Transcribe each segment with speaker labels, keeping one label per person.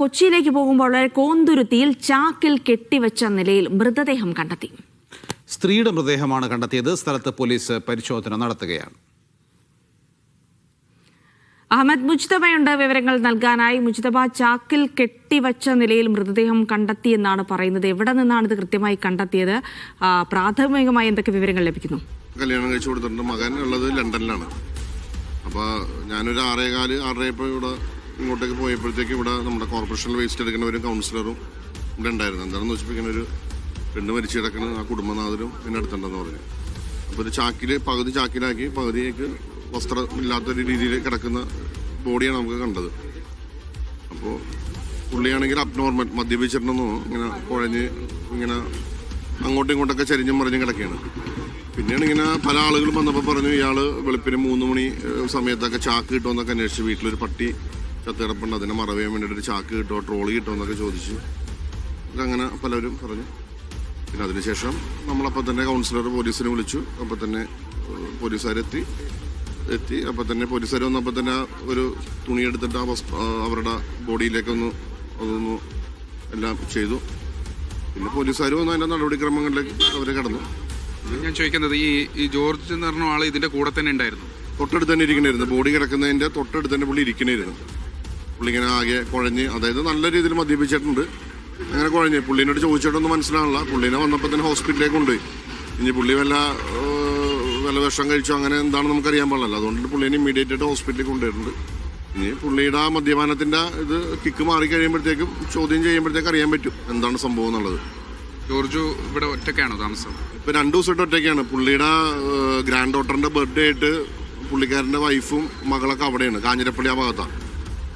Speaker 1: കൊച്ചിയിലേക്ക് പോകുമ്പോൾ വളരെ കോന്തുരുത്തിയിൽ ചാക്കിൽ കെട്ടിവെച്ച നിലയിൽ മൃതദേഹം കണ്ടെത്തി.
Speaker 2: സ്ത്രീയുടെ മൃതദേഹമാണ് കണ്ടെത്തിയത്. സ്ഥലത്ത് പോലീസ് പരിശോധന നടത്തുകയാണ്.
Speaker 1: അഹമ്മദ് മുജ്തബയുണ്ട് വിവരങ്ങൾ നൽകാനായി മുജ്തബ ചാക്കിൽ കെട്ടിവച്ച നിലയിൽ മൃതദേഹം കണ്ടെത്തിയെന്നാണ് പറയുന്നത്. എവിടെ നിന്നാണ് ഇത് കൃത്യമായി കണ്ടെത്തിയത്? പ്രാഥമികമായി എന്തൊക്കെ വിവരങ്ങൾ ലഭിക്കുന്നു?
Speaker 3: കല്യാണം കഴിച്ചു കൊടുത്തിട്ടുണ്ട്. മകൻ ഉള്ളത് ലണ്ടനിലാണ്. അപ്പോൾ ഞാനൊരു ആറേകാൽ ആറരയപ്പോൾ ഇവിടെ ഇങ്ങോട്ടേക്ക് പോയപ്പോഴത്തേക്ക് ഇവിടെ നമ്മുടെ കോർപ്പറേഷനിൽ വേസ്റ്റ് എടുക്കുന്ന ഒരു കൗൺസിലറും ഇവിടെ ഉണ്ടായിരുന്നു. എന്താണെന്ന് വെച്ചപ്പോൾ ഇങ്ങനെ ഒരു പെണ്ണ് മരിച്ചു കിടക്കുന്ന ആ കുടുംബനാഥനും എന്നെ അടുത്തുണ്ടെന്ന് പറഞ്ഞു. അപ്പോൾ ഒരു ചാക്കിൽ പകുതി ചാക്കിലാക്കി പകുതിയേക്ക് വസ്ത്രമില്ലാത്തൊരു രീതിയിൽ കിടക്കുന്ന ബോഡിയാണ് നമുക്ക് കണ്ടത്. അപ്പോൾ പുള്ളിയാണെങ്കിൽ അബ്നോർമൽ മദ്യപിച്ചിട്ടുണ്ടെന്നോ ഇങ്ങനെ കുഴഞ്ഞ് ഇങ്ങനെ അങ്ങോട്ടും ഇങ്ങോട്ടൊക്കെ ചരിഞ്ഞും മറിഞ്ഞും കിടക്കുകയാണ്. പിന്നെയാണ് ഇങ്ങനെ പല ആളുകളും വന്നപ്പോൾ പറഞ്ഞു ഇയാൾ വെളുപ്പിന് മൂന്ന് മണി സമയത്തൊക്കെ ചാക്ക് കിട്ടുമെന്നൊക്കെ അന്വേഷിച്ച് വീട്ടിലൊരു പട്ടി ചത്ത് കിടപ്പുണ്ട് അതിനെ മറവിയാൻ വേണ്ടിയിട്ട് ഒരു ചാക്ക് കിട്ടുമോ ട്രോളി കിട്ടുമോ എന്നൊക്കെ ചോദിച്ചു. അങ്ങനെ പലരും പറഞ്ഞു. പിന്നെ അതിനുശേഷം നമ്മളപ്പോൾ തന്നെ കൗൺസിലർ പോലീസിനെ വിളിച്ചു. അപ്പോൾ തന്നെ പോലീസുകാരെത്തി. എത്തി. അപ്പോൾ തന്നെ പോലീസുകാർ വന്നപ്പോൾ തന്നെ ഒരു തുണിയെടുത്തിട്ട് ആ അവരുടെ ബോഡിയിലേക്കൊന്ന് അതൊന്ന് എല്ലാം ചെയ്തു. പിന്നെ പോലീസുകാർ വന്നു അതിന്റെ നടപടിക്രമങ്ങളിലേക്ക് അവർ കടന്നു.
Speaker 4: ഞാൻ ചോദിക്കുന്നത് ഈ ഈ ജോർജ് എന്ന് പറഞ്ഞ ആൾ ഇതിന്റെ കൂടെ തന്നെ ഉണ്ടായിരുന്നു?
Speaker 3: തൊട്ടടുത്ത് തന്നെ ഇരിക്കണായിരുന്നു. ബോഡി കിടക്കുന്നതിന്റെ തൊട്ടടുത്ത് തന്നെ പുള്ളി ഇരിക്കണായിരുന്നു. പുള്ളി ഇങ്ങനെ ആകെ കുഴഞ്ഞ് അതായത് നല്ല രീതിയിൽ മദ്യപിച്ചിട്ടുണ്ട്. അങ്ങനെ കുഴഞ്ഞ്. പുള്ളീനോട് ചോദിച്ചിട്ടൊന്നും മനസ്സിലാവില്ല പുള്ളീനെ വന്നപ്പോൾ തന്നെ ഹോസ്പിറ്റലിലേക്ക് കൊണ്ടുപോയി ഇനി പുള്ളി വല്ല വല്ല വിഷം കഴിച്ചോ അങ്ങനെ എന്താണെന്ന് നമുക്കറിയാൻ പാടില്ല അതുകൊണ്ട് പുള്ളീനെ ഇമ്മീഡിയറ്റ് ആയിട്ട് ഹോസ്പിറ്റലിൽ കൊണ്ടുവരുന്നുണ്ട്. ഇനി പുള്ളിയുടെ ആ മദ്യപാനത്തിന്റെ ഇത് കിക്ക് മാറി കഴിയുമ്പോഴത്തേക്കും ചോദ്യം ചെയ്യുമ്പോഴത്തേക്കും അറിയാൻ പറ്റും എന്താണ് സംഭവം എന്നുള്ളത്.
Speaker 4: ജോർജു ഇവിടെ ഒറ്റയ്ക്കാണോ താമസം?
Speaker 3: ഇപ്പം രണ്ട് ദിവസമായിട്ട് ഒറ്റയ്ക്കാണ്. പുള്ളിയുടെ ഗ്രാൻഡ് ഡോട്ടറിന്റെ ബർത്ത്ഡേ ആയിട്ട് പുള്ളിക്കാരന്റെ വൈഫും മകളൊക്കെ അവിടെയാണ്. കാഞ്ഞിരപ്പള്ളി ആ ഭാഗത്താണ്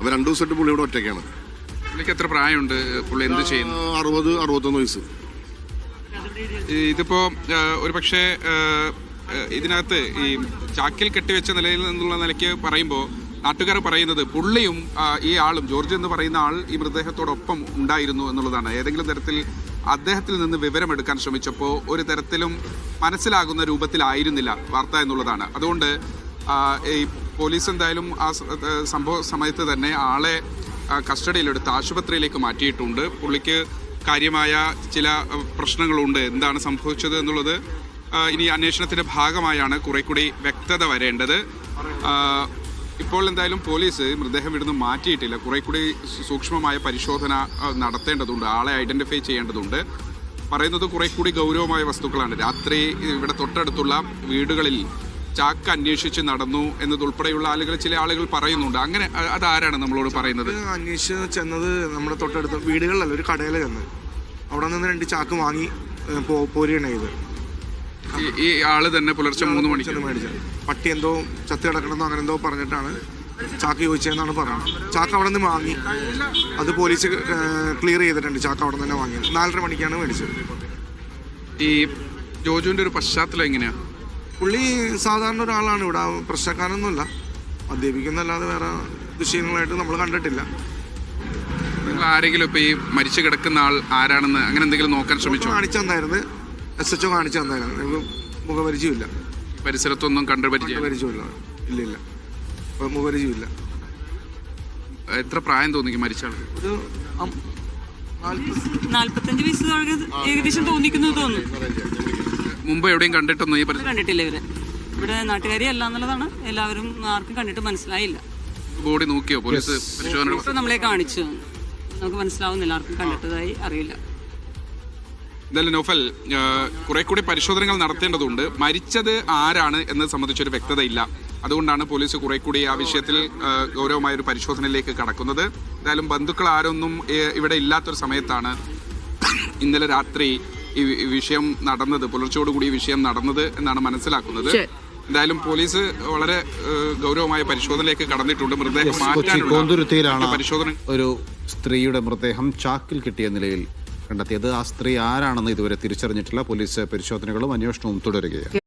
Speaker 3: അപ്പൊ രണ്ടു ദിവസമായിട്ട് പുള്ളി ഇവിടെ ഒറ്റയ്ക്കാണ്.
Speaker 4: പുള്ളിക്ക് എത്ര പ്രായമുണ്ട്? പുള്ളി എന്ത് ചെയ്യുന്നു?
Speaker 3: അറുപത് അറുപത്തൊന്ന് വയസ്സ്.
Speaker 4: ഇതിപ്പോ ഒരു പക്ഷേ ഇതിനകത്ത് ഈ ചാക്കിൽ കെട്ടിവെച്ച നിലയിൽ നിന്നുള്ള നിലയ്ക്ക് പറയുമ്പോൾ നാട്ടുകാർ പറയുന്നത് പുള്ളിയും ഈ ആളും ജോർജ് എന്ന് പറയുന്ന ആൾ ഈ മൃതദേഹത്തോടൊപ്പം ഉണ്ടായിരുന്നു എന്നുള്ളതാണ്. ഏതെങ്കിലും തരത്തിൽ അദ്ദേഹത്തിൽ നിന്ന് വിവരമെടുക്കാൻ ശ്രമിച്ചപ്പോൾ ഒരു തരത്തിലും മനസ്സിലാകുന്ന രൂപത്തിലായിരുന്നില്ല വാർത്ത എന്നുള്ളതാണ്. അതുകൊണ്ട് ഈ പോലീസ് എന്തായാലും ആ സംഭവ സമയത്ത് തന്നെ ആളെ കസ്റ്റഡിയിലെടുത്ത് ആശുപത്രിയിലേക്ക് മാറ്റിയിട്ടുണ്ട്. പുള്ളിക്ക് കാര്യമായ ചില പ്രശ്നങ്ങളുണ്ട്. എന്താണ് സംഭവിച്ചത് എന്നുള്ളത് ഇനി അന്വേഷണത്തിന്റെ ഭാഗമായാണ് കുറെ കൂടി വ്യക്തത വരേണ്ടത്. ഇപ്പോൾ എന്തായാലും പോലീസ് മൃതദേഹം ഇവിടുന്ന് മാറ്റിയിട്ടില്ല. കുറെ കൂടി സൂക്ഷ്മമായ പരിശോധന നടത്തേണ്ടതുണ്ട്. ആളെ ഐഡന്റിഫൈ ചെയ്യേണ്ടതുണ്ട്. പറയുന്നത് കുറെ കൂടി ഗൗരവമായ വസ്തുക്കളാണ്. രാത്രി ഇവിടെ തൊട്ടടുത്തുള്ള വീടുകളിൽ ചാക്ക് അന്വേഷിച്ച് നടന്നു എന്നതുൾപ്പെടെയുള്ള ആളുകൾ ചില ആളുകൾ പറയുന്നുണ്ട്. അങ്ങനെ അത് അതാരാണ് നമ്മളോട് പറയുന്നത്?
Speaker 5: അന്വേഷിച്ച് ചെന്നത് നമ്മുടെ തൊട്ടടുത്ത വീടുകളിലല്ല ഒരു കടയിൽ ചെന്ന്. അവിടെ നിന്ന് രണ്ട് ചാക്ക് വാങ്ങി പോരുകയാണ് ചെയ്ത്
Speaker 4: ഈ- ആൾ തന്നെ പുലർച്ചെ മൂന്ന് മണിക്ക്.
Speaker 5: മേടിച്ചത് പട്ടി എന്തോ ചത്ത് കിടക്കണമെന്നോ അങ്ങനെ എന്തോ പറഞ്ഞിട്ടാണ് ചാക്ക് ചോദിച്ചതെന്നാണ് പറഞ്ഞത്. ചാക്ക് അവിടെ നിന്ന് വാങ്ങി. അത് പോലീസ് ക്ലിയർ ചെയ്തിട്ടുണ്ട് ചാക്ക് അവിടെ നിന്ന് തന്നെ വാങ്ങിയത്. നാലര മണിക്കാണ് മേടിച്ചത്.
Speaker 4: ഈ ജോജുവിന്റെ ഒരു പശ്ചാത്തലം എങ്ങനെയാ?
Speaker 5: പുള്ളി സാധാരണ ഒരാളാണ് ഇവിടെ. പ്രശ്നക്കാരൊന്നുമല്ല മദ്യപിക്കുന്നല്ലാതെ വേറെ ദുഷ്യങ്ങളായിട്ട് നമ്മൾ കണ്ടിട്ടില്ല.
Speaker 4: നിങ്ങൾ ആരെങ്കിലും ഇപ്പോൾ ഈ മരിച്ചു കിടക്കുന്ന ആൾ ആരാണെന്ന് അങ്ങനെ എന്തെങ്കിലും നോക്കാൻ ശ്രമിച്ചു?
Speaker 5: കാണിച്ചു തന്നായിരുന്നു. എസ് എച്ച് ഒ കാണിച്ചു തന്നായിരുന്നു. നമുക്ക് മുഖപരിചയമില്ല.
Speaker 4: പരിസരത്തൊന്നും കണ്ടുപരിചയം
Speaker 5: പരിചയമില്ല ഇല്ല ഇല്ല മുഖപരിചയമില്ല.
Speaker 4: എത്ര പ്രായം തോന്നിക്കും മരിച്ച ആൾ
Speaker 5: ഒരു
Speaker 6: നാല്പത്തഞ്ച് വയസ്സ് ഏകദേശം തോന്നിക്കുന്നു തോന്നുന്നു.
Speaker 4: മുമ്പ് എവിടെയും കണ്ടിട്ടൊന്നും ഈ പരിസരം
Speaker 6: കണ്ടിട്ടില്ല ഇവരെ. ഇവിടെ നാട്ടുകാരി അല്ല എന്നുള്ളതാണ്. എല്ലാവരും ആർക്കും കണ്ടിട്ട് മനസ്സിലായില്ല.
Speaker 4: ബോഡി നോക്കിയോ? പോലീസ് പരിശോധന
Speaker 6: നമ്മളെ കാണിച്ചു. നമുക്ക് മനസ്സിലാവുന്നില്ല ആർക്കും കണ്ടിട്ടതായി അറിയില്ല.
Speaker 4: എന്തായാലും നൗഫൽ കുറെ കൂടി പരിശോധനകൾ നടത്തേണ്ടതുണ്ട്. മരിച്ചത് ആരാണ് എന്നത് സംബന്ധിച്ചൊരു വ്യക്തതയില്ല. അതുകൊണ്ടാണ് പോലീസ് കുറെ കൂടി ആ വിഷയത്തിൽ ഗൗരവമായ ഒരു പരിശോധനയിലേക്ക് കടക്കുന്നത്. എന്തായാലും ബന്ധുക്കൾ ആരൊന്നും ഇവിടെ ഇല്ലാത്തൊരു സമയത്താണ് ഇന്നലെ രാത്രി ഈ വിഷയം നടന്നത് പുലർച്ചയോടുകൂടി ഈ വിഷയം നടന്നത് എന്നാണ് മനസ്സിലാക്കുന്നത്. എന്തായാലും പോലീസ് വളരെ ഗൗരവമായ പരിശോധനയിലേക്ക് കടന്നിട്ടുണ്ട്. മൃതദേഹം
Speaker 2: കോന്തുരുത്തിയിലാണ്
Speaker 4: പരിശോധന
Speaker 2: ഒരു സ്ത്രീയുടെ മൃതദേഹം ചാക്കിൽ കിട്ടിയ നിലയിൽ കണ്ടെത്തിയത്. ആ സ്ത്രീ ആരാണെന്ന് ഇതുവരെ തിരിച്ചറിഞ്ഞിട്ടില്ല. പോലീസ് പരിശോധനകളും അന്വേഷണവും തുടരുകയാണ്.